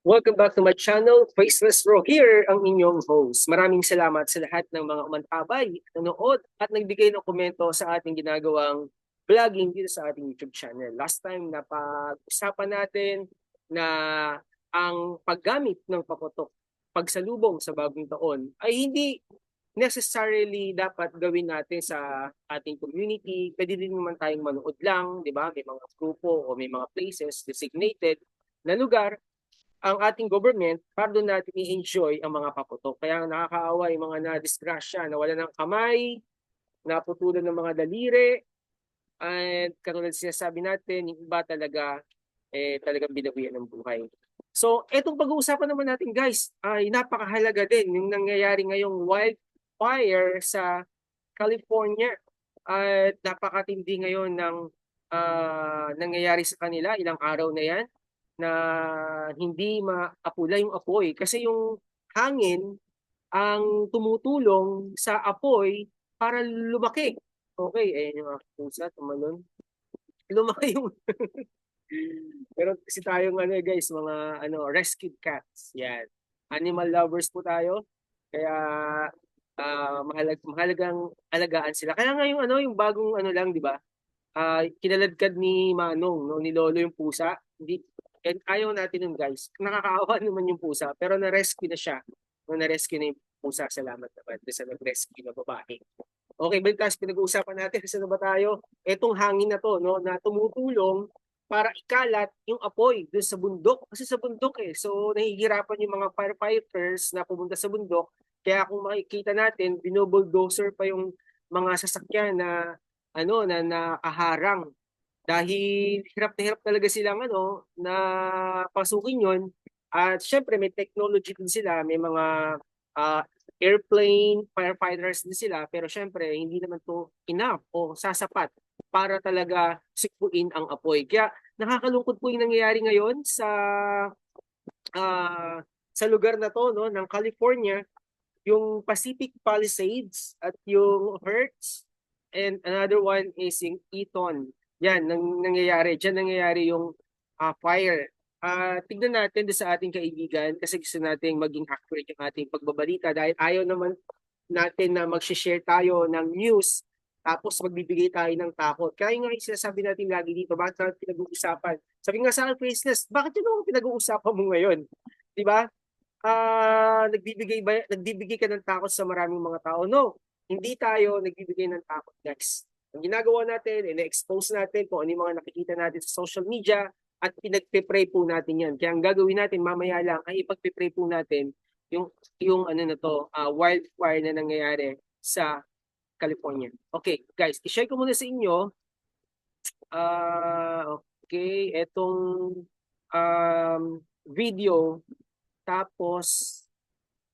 Welcome back to my channel, Faceless Bro. Here ang inyong host. Maraming salamat sa lahat ng mga umantabay, nanood at nagbigay ng komento sa ating ginagawang vlogging dito sa ating YouTube channel. Last time napag-usapan natin na ang paggamit ng paputok pagsalubong sa bagong taon ay hindi necessarily dapat gawin natin sa ating community. Pwede din naman tayong manood lang, di ba? May mga grupo o may mga places designated na lugar ang ating government para doon natin i-enjoy ang mga paputok. Kaya nakakaawa yung mga na-disgrasya, nawala ng kamay, naputulan ng mga daliri, at katulad sinasabi natin, yung iba talaga, eh, talagang binawian ng buhay. So, etong pag-uusapan naman natin guys, ay napakahalaga din yung nangyayari ngayong wildfire sa California. At napakatindi ngayon ng ah, nangyayari sa kanila, ilang araw na yan na hindi maapula yung apoy kasi yung hangin ang tumutulong sa apoy para lumaki. Okay, ayan yung mga pusa, tumalon. Lumaki yung Pero kasi tayong ano eh, guys, mga ano rescued cats. Yan. Animal lovers po tayo. Kaya ah mahalag mahalagang alagaan sila. Kaya nga yung ano yung bagong ano lang, 'di ba? Ah kinaladkad ni Manong, no, ni Lolo yung pusa. Hindi and ayaw natin nun guys. Nakakaawa naman yung pusa, pero na-rescue na siya. No, na-rescue na yung pusa. Salamat naman sa nag-rescue na babae. Okay, sa pinag-uusapan natin. Saan na ba tayo? Etong hangin na to, no, na tumutulong para ikalat yung apoy doon sa bundok. Kasi sa bundok eh. So, nahihirapan yung mga firefighters na pumunta sa bundok. Kaya kung makikita natin, binobulldozer pa yung mga sasakyan na ano na nakaharang dahil hirap na hirap talaga silang ano na pasukin yon at syempre may technology din sila. May mga ah, airplane firefighters din sila. Pero syempre hindi naman to enough o sasapat para talaga sikpuin ang apoy. Kaya nakakalungkot po yung nangyayari ngayon sa ah, sa lugar na to no ng California. Yung Pacific Palisades at yung Hertz and another one is yung Eaton yan, nang, nangyayari. Diyan nangyayari yung ah, fire. Ah, tignan natin sa ating kaibigan kasi gusto nating maging accurate yung ating pagbabalita dahil ayaw naman natin na mag-share tayo ng news tapos magbibigay tayo ng takot. Kaya nga yung sinasabi natin lagi dito, bakit natin pinag-uusapan? Sabi nga sa akin, bakit yun ang pinag-uusapan mo ngayon? Di ba? Ah, nagbibigay ba nagbibigay ka ng takot sa maraming mga tao? No, hindi tayo nagbibigay ng takot, guys. Ang ginagawa natin, ina-expose natin kung ano yung mga nakikita natin sa social media at pinagpe-pray po natin yan. Kaya ang gagawin natin mamaya lang ay ipagpe-pray po natin yung yung ano na to, ah, wildfire na nangyayari sa California. Okay, guys, i-share ko muna sa inyo. Ah, okay, etong um, video tapos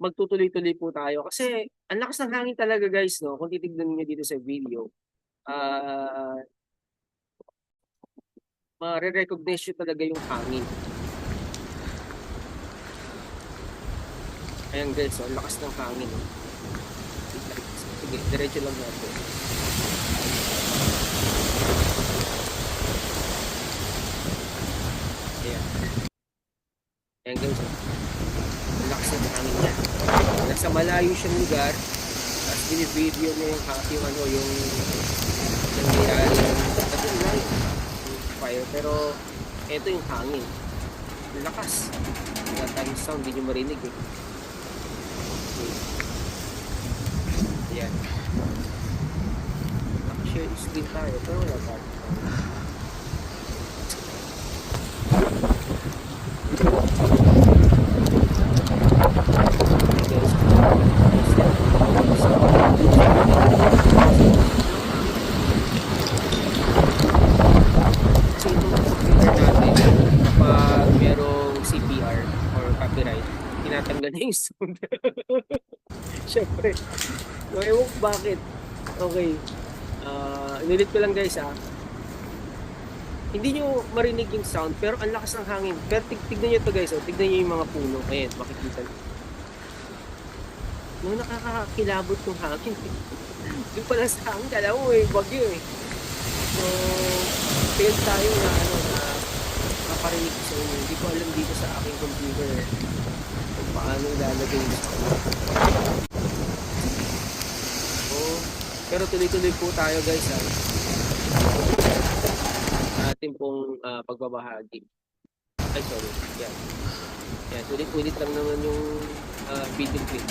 magtutuloy-tuloy po tayo kasi ang lakas ng hangin talaga guys no kung titignan niyo dito sa video ah mare-recognize nyo talaga yung hangin. Ayan guys, oh, lakas ng hangin. Oh. Sige, diretso lang natin. Ayan. Ayan guys, oh. Ang lakas ng hangin niya. Nasa malayo siyang lugar, tapos binibideo niya yung, yung ano, yung Sabi lang, fire. Pero, eto yung hangin. Ang Lakas. Wala tayong sound, hindi nyo marinig eh. Okay. Ayan. Nakashare screen tayo, pero wala tayo. Kasi itong computer natin, kapag merong CPR or copyright, tinatanggal sound. Siyempre. So, ewan ko bakit. Okay. Ah, inulit ko lang guys ah. Hindi nyo marinig yung sound, pero ang lakas ng hangin. Pero tig tignan nyo to guys, oh. tignan nyo yung mga puno. Ayan, makikita nyo. No, nakakakilabot yung hangin. yung pala sa hangin, kala mo eh, bagyo eh. So, fail tayo na ano na paparinig ko sa inyo. Hindi ko alam dito sa aking computer kung paano ilalagay sa ano. Oh, pero tuloy-tuloy po tayo guys ha. Sa ating pong ah, pagbabahagi. Ay sorry, yan. Yan, ulit-ulit lang naman yung ah, video clip.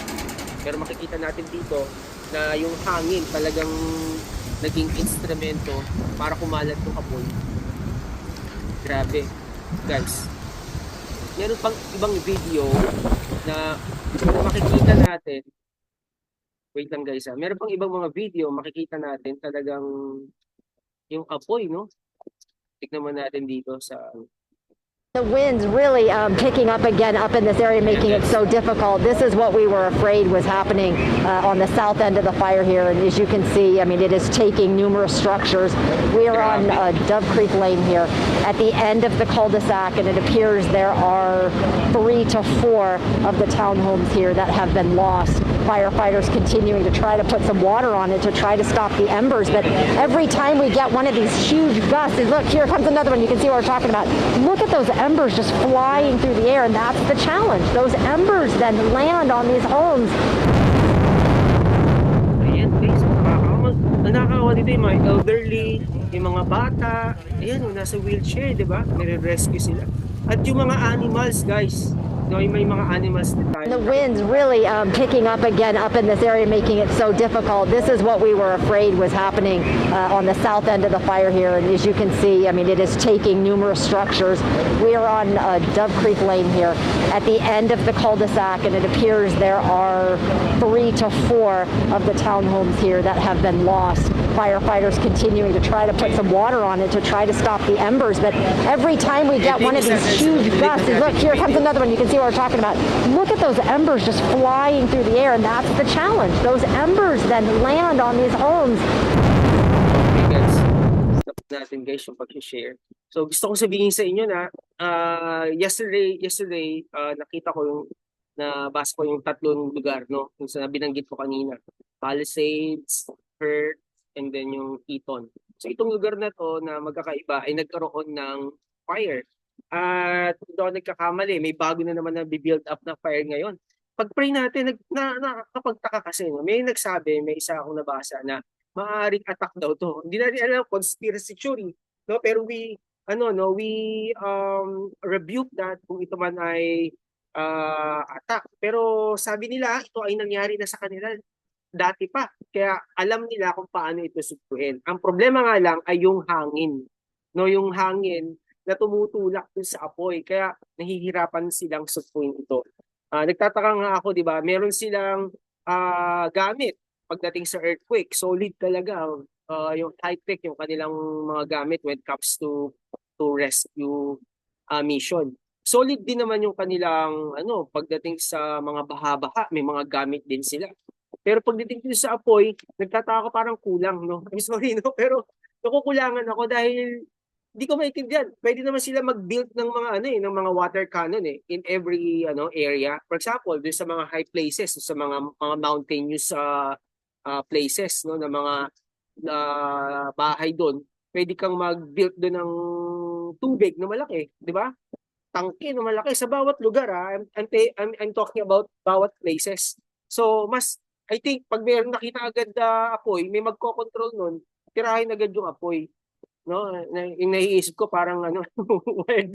Pero makikita natin dito na yung hangin talagang naging instrumento para kumalat yung apoy. Grabe, guys. Meron pang ibang video na makikita natin. Wait lang guys ha. Meron pang ibang mga video makikita natin talagang yung apoy, no? Tignan mo natin dito sa The wind's really um, picking up again up in this area, making it so difficult. This is what we were afraid was happening uh, on the south end of the fire here. And as you can see, I mean, it is taking numerous structures. We are on uh, Dove Creek Lane here at the end of the cul-de-sac, and it appears there are three to four of the townhomes here that have been lost. Firefighters continuing to try to put some water on it to try to stop the embers. But every time we get one of these huge gusts, and look, here comes another one. You can see what we're talking about. Look at those embers just flying through the air, and that's the challenge. Those embers then land on these homes. Ayan guys, nakakawa. Dito mga elderly, yung mga bata. Ayan, nasa wheelchair, di ba? Nire-rescue sila. At yung mga animals, guys. No, may mga animals din tayo. The wind's really um, picking up again up in this area, making it so difficult. This is what we were afraid was happening uh, on the south end of the fire here. And as you can see, I mean, it is taking numerous structures. We are on uh, Dove Creek Lane here at the end of the cul-de-sac, and it appears there are three to four of the townhomes here that have been lost. Firefighters continuing to try to put some water on it to try to stop the embers. But every time we get one of these huge gusts, look, here comes another one. You can see what we're talking about. Look at those embers just flying through the air, and that's the challenge. Those embers then land on these homes. Stop natin guys yung pag-share. So gusto kong sabihin sa inyo na ah, yesterday, yesterday ah, nakita ko yung nabasa ko yung tatlong lugar, no? Yung sa binanggit ko kanina. Palisades, Perth, and then yung Eton. So itong lugar na to na magkakaiba ay nagkaroon ng fire. At doon nagkakamali, may bago na naman na build up na fire ngayon. Pag-pray natin, nag, na, nakakapagtaka kasi, may nagsabi, may isa akong nabasa na maaaring attack daw to. Hindi natin alam conspiracy theory, no? Pero we ano no, we um rebuke that kung ito man ay ah, attack. Pero sabi nila ito ay nangyari na sa kanila dati pa. Kaya alam nila kung paano ito sugpuin. Ang problema nga lang ay yung hangin. No, yung hangin na tumutulak dun sa apoy. Kaya nahihirapan silang sugpuin ito. Ah, nagtataka nga ako, 'di ba? Meron silang ah, gamit pagdating sa earthquake. Solid talaga uh, yung high-tech yung kanilang mga gamit when it comes to to rescue uh, mission. Solid din naman yung kanilang ano pagdating sa mga baha-baha, may mga gamit din sila. Pero pagdating sa apoy, nagtataka ko parang kulang, no? I'm sorry, no? Pero nakukulangan ako dahil hindi ko maintindihan. Pwede naman sila mag-build ng mga ano eh, ng mga water cannon eh in every ano area. For example, doon sa mga high places, sa mga mga mountainous uh, uh, places no na mga na bahay doon, pwede kang mag-build doon ng tubig na malaki, di ba? Tangke na malaki sa bawat lugar ha. I'm, I'm, I'm, I'm talking about bawat places. So, mas, I think, pag meron nakita agad na apoy, may magko-control nun, tirahin agad yung apoy. No? Na, yung ko parang ano, wild.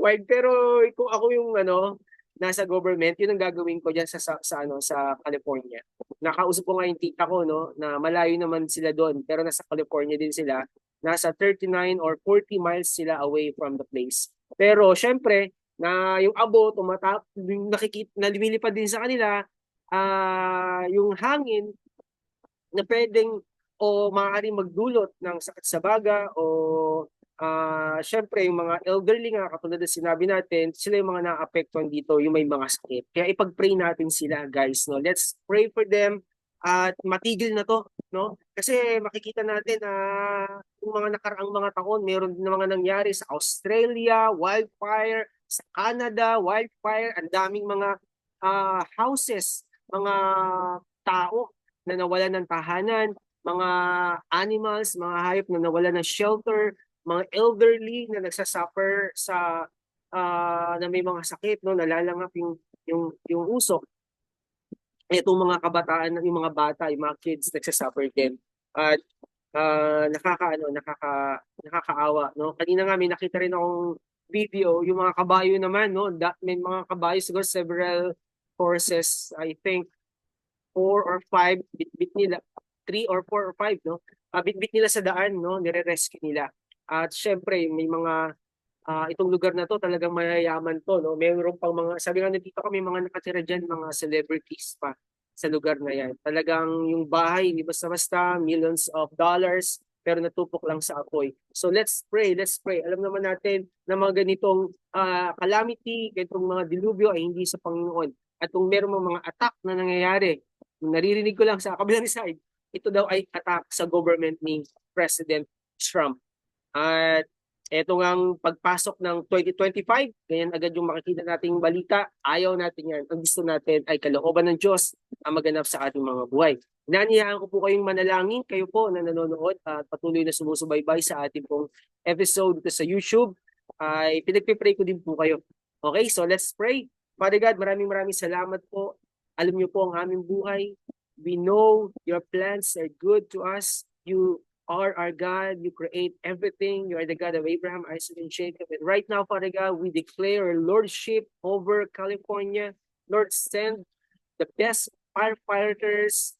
wild. Pero kung ako yung ano, nasa government, yun ang gagawin ko diyan sa, sa, sa ano sa California. Nakausap ko nga yung tita ko no na malayo naman sila doon pero nasa California din sila. Nasa 39 or 40 miles sila away from the place. Pero syempre na yung abo tumatap yung nakikita na lumilipad din sa kanila ah yung hangin na pwedeng o maaaring magdulot ng sakit sa baga o ah syempre yung mga elderly nga katulad ng sinabi natin, sila yung mga naapektuhan dito, yung may mga sakit. Kaya ipag-pray natin sila, guys, no. Let's pray for them at matigil na to, no? Kasi makikita natin na yung mga nakaraang mga taon, meron din mga nangyari sa Australia, wildfire, sa Canada, wildfire, ang daming mga ah, houses, mga tao na nawalan ng tahanan, mga animals, mga hayop na nawalan ng shelter, mga elderly na nagsasuffer sa ah, na may mga sakit no nalalangap yung yung yung usok itong mga kabataan yung mga bata yung mga kids nagsasuffer din. At ah, nakakaano nakaka nakakaawa no. Kanina nga may nakita rin akong video yung mga kabayo naman no da, may mga kabayo siguro several horses I think four or five bit-bit nila three or four or five no? Bit-bit nila sa daan no? Nire-rescue nila. At syempre may mga ah, itong lugar na to talagang mayayaman to no? Mayroon pang mga sabi nga dito kami mga nakatira diyan mga celebrities pa sa lugar na yan. Talagang yung bahay hindi basta-basta millions of dollars pero natupok lang sa apoy. So let's pray let's pray. Alam naman natin na mga ganitong ah, calamity ganitong mga dilubyo ay hindi sa Panginoon. At kung meron mga attack na nangyayari naririnig ko lang sa kabilang side ito daw ay attack sa government ni President Trump. At eto ngang pagpasok ng 2025, ganyan agad yung makikita nating balita. Ayaw natin yan. Ang gusto natin ay kalooban ng Diyos ang maganap sa ating mga buhay. Naniyaan ko po kayong manalangin, kayo po na nanonood at patuloy na sumusubaybay sa ating pong episode dito sa YouTube. Ay pinagpipray ko din po kayo. Okay, so let's pray. Father God, maraming maraming salamat po. Alam niyo po ang aming buhay. We know your plans are good to us. You are our God. You create everything. You are the God of Abraham, Isaac, and Jacob. And right now, Father God, we declare lordship over California. Lord, send the best firefighters,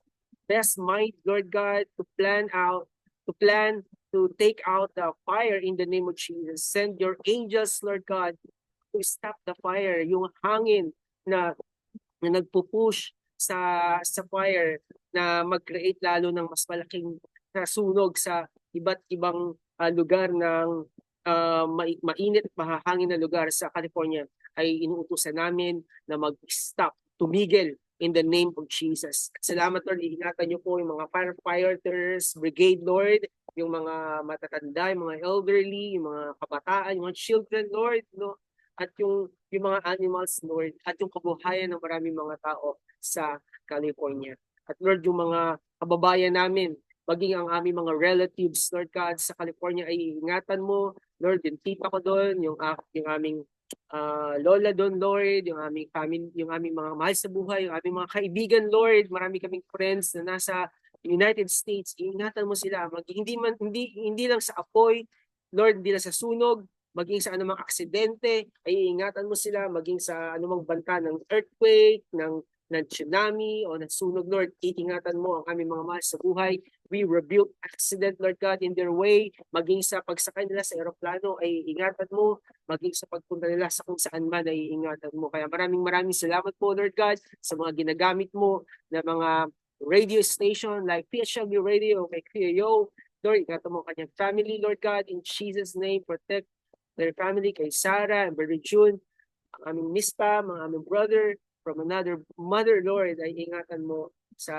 best mind, Lord God, to plan out, to plan to take out the fire in the name of Jesus. Send your angels, Lord God, to stop the fire. Yung hangin na na nagpupush sa sa fire na mag-create lalo ng mas malaking nasunog sa iba't ibang ah, lugar ng mai- mainit at mahahangin na lugar sa California ay inuutosan namin na mag-stop, tumigil in the name of Jesus. At salamat Lord, iingatan niyo po yung mga firefighters, brigade Lord, yung mga matatanda, yung mga elderly, yung mga kabataan, yung mga children Lord, no? At yung yung mga animals Lord at yung kabuhayan ng maraming mga tao sa California. At Lord, yung mga kababayan namin, maging ang aming mga relatives, Lord God, sa California ay ingatan mo. Lord, yung tita ko doon, yung, yung aming ah, lola doon, Lord, yung aming family, yung aming mga mahal sa buhay, yung aming mga kaibigan, Lord, marami kaming friends na nasa United States, ingatan mo sila. Mag, hindi man hindi hindi lang sa apoy, Lord, hindi lang sa sunog, maging sa anumang aksidente, ay ingatan mo sila, maging sa anumang banta ng earthquake, ng ng tsunami o ng sunog, Lord, iingatan mo ang aming mga mahal sa buhay. We rebuke accident, Lord God, in their way. Maging sa pagsakay nila sa eroplano, ay ingatan mo. Maging sa pagpunta nila sa kung saan man, ay ingatan mo. Kaya maraming maraming salamat po, Lord God, sa mga ginagamit mo na mga radio station like PSW Radio, kay Kuya. Lord, ingatan mo ang kanyang family, Lord God. In Jesus' name, protect their family kay Sarah and Brother June, ang aming Miss Pam, ang aming brother from another mother, Lord, ay ingatan mo sa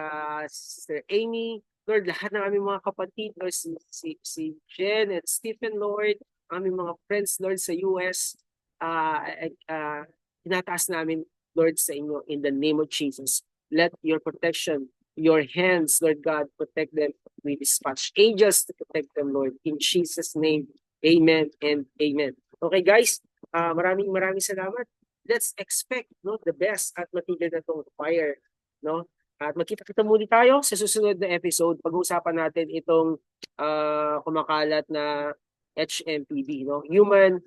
Sister Amy, Lord, lahat ng aming mga kapatid, Lord, si, si, si Jen and Stephen, Lord, aming mga friends, Lord, sa US, ah uh, tinataas namin, Lord, sa inyo in the name of Jesus. Let your protection, your hands, Lord God, protect them. We dispatch angels to protect them, Lord. In Jesus' name, amen and amen. Okay, guys, ah maraming maraming salamat. Let's expect no the best at matigil na tong fire, no? At magkita-kita muli tayo sa susunod na episode. Pag-uusapan natin itong ah, kumakalat na HMPV, no? Human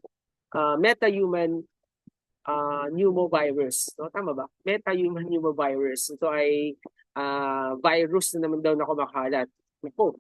ah, meta-human uh, pneumovirus. No? Tama ba? Meta-human pneumovirus. Ito ay ah, virus na naman daw na kumakalat. Naku,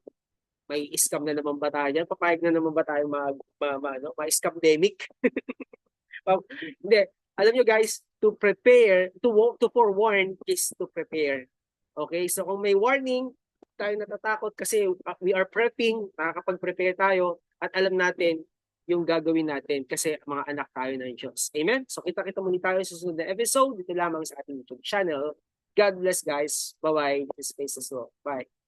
may scam na naman ba tayo dyan? Papayag na naman ba tayo mag, ma, ma, ano, ma-scamdemic? Hindi. Alam nyo guys, to prepare, to, to forewarn is to prepare. Okay? So kung may warning, tayo natatakot kasi uh, we are prepping, nakakapag-prepare tayo at alam natin yung gagawin natin kasi mga anak tayo ng Diyos. Amen? So kita-kita muli tayo sa susunod na episode dito lamang sa ating YouTube channel. God bless guys. Bye-bye. This is Faces Bye.